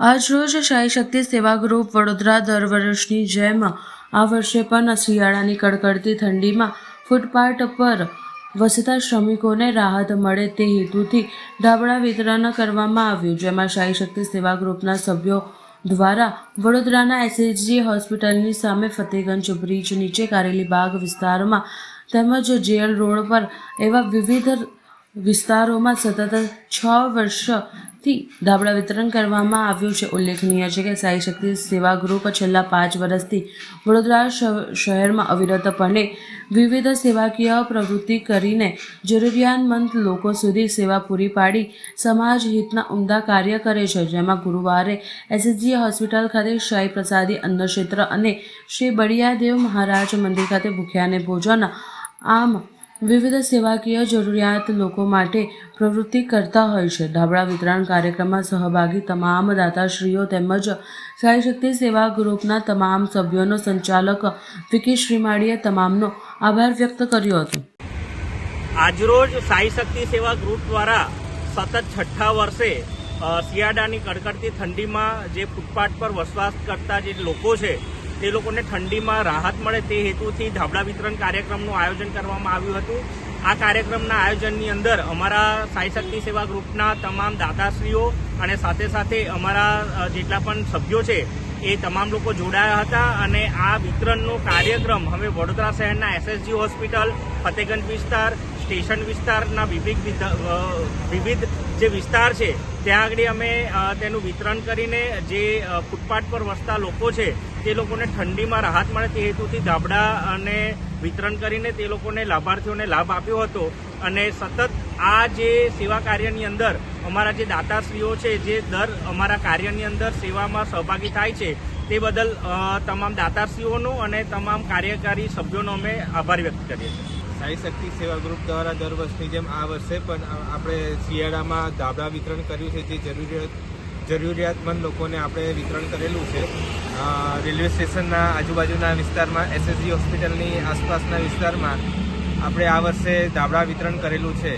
આજરોજ શાહી શક્તિ સેવા ગ્રુપ વડોદરા દર વર્ષની જેમ આ વર્ષે પણ શિયાળાની કડકડતી ઠંડીમાં ફૂટપાથ પર વસતા શ્રમિકોને રાહત મળે તે હેતુથી ધાબળા વિતરણ કરવામાં આવ્યું, જેમાં શાહી શક્તિ સેવા ગ્રુપના સભ્યો દ્વારા વડોદરાના એસએચજી હોસ્પિટલની સામે ફતેગંજ બ્રિજ નીચે કારેલી બાગ વિસ્તારમાં તેમજ જેલ રોડ પર એવા વિવિધ વિસ્તારોમાં સતત છ વર્ષથી ધાબળા વિતરણ કરવામાં આવ્યું છે. ઉલ્લેખનીય છે કે સાઈ શક્તિ સેવા ગ્રુપ છેલ્લા પાંચ વર્ષથી વડોદરા શહેરમાં અવિરતપણે વિવિધ સેવાકીય પ્રવૃત્તિ કરીને જરૂરિયાતમંદ લોકો સુધી સેવા પૂરી પાડી સમાજ હિતના ઉમદા કાર્ય કરે છે. જેમાં ગુરુવારે એસએસજી હોસ્પિટલ ખાતે શાહી પ્રસાદી અન્નક્ષેત્ર અને શ્રી બળિયાદેવ મહારાજ મંદિર ખાતે ભૂખ્યાને ભોજન, આમ વિવિધ સેવાકીય જરૂરિયાત લોકો માટે પ્રવૃત્તિ કરતા હોય છે. ધાબળા વિતરણ કાર્યક્રમમાં સહભાગી તમામ દાતાશ્રીઓ તેમજ સાઈ શક્તિ સેવા ગ્રુપના તમામ સભ્યોનો સંચાલક વિકી શ્રીમાળીએ તમામનો આભાર વ્યક્ત કર્યો હતો. આજરોજ સાઈ શક્તિ સેવા ગ્રુપ દ્વારા સતત છઠ્ઠા વર્ષે શિયાળાની કડકડતી ઠંડીમાં જે ફૂટપાથ પર વસવાટ કરતા જે લોકો છે તે લોકોને ઠંડીમાં રાહત મળે તે હેતુથી ધાબળા વિતરણ કાર્યક્રમનું આયોજન કરવામાં આવ્યું હતું. આ કાર્યક્રમના આયોજનની અંદર અમારા સાઈ શક્તિ સેવા ગ્રુપના તમામ દાતાશ્રીઓ અને સાથે સાથે અમારા જેટલા પણ સભ્યો છે, એ તમામ લોકો જોડાયા હતા અને આ વિતરણનો કાર્યક્રમ હવે વડોદરા શહેરના એસએસજી હોસ્પિટલ, ફતેગંજ વિસ્તાર સ્ટેશન વિસ્તારના વિવિધ વિધ- વિવિધ જે વિસ્તાર છે, ત્યાં આગળ અમે તેનું વિતરણ કરીને જે ફૂટપાથ પર વસતા લોકો છે, તે લોકોને ઠંડીમાં રાહત મળે તે હેતુથી ધાબળા અને વિતરણ કરીને તે લોકોને લાભાર્થીઓને લાભ આપ્યો હતો. અને સતત આ જે સેવા કાર્યની અંદર અમારા જે દાતાશ્રીઓ છે, જે દર અમારા કાર્યની અંદર સેવામાં સહભાગી થાય છે, તે બદલ તમામ દાતાશ્રીઓનો અને તમામ કાર્યકારી સભ્યોનો અમે આભાર વ્યક્ત કરીએ છીએ. સાઈ શક્તિ સેવા ગ્રુપ દ્વારા દર વર્ષની જેમ આ વર્ષે પણ આપણે શિયાળામાં ધાબળા વિતરણ કર્યું છે, જે જરૂરિયાત, જરૂરિયાતમંદ લોકોને આપણે વિતરણ કરેલું છે. રેલવે સ્ટેશનના આજુબાજુના વિસ્તારમાં એસએસજી હોસ્પિટલની આસપાસના વિસ્તારમાં આપણે આ વર્ષે ધાબળા વિતરણ કરેલું છે.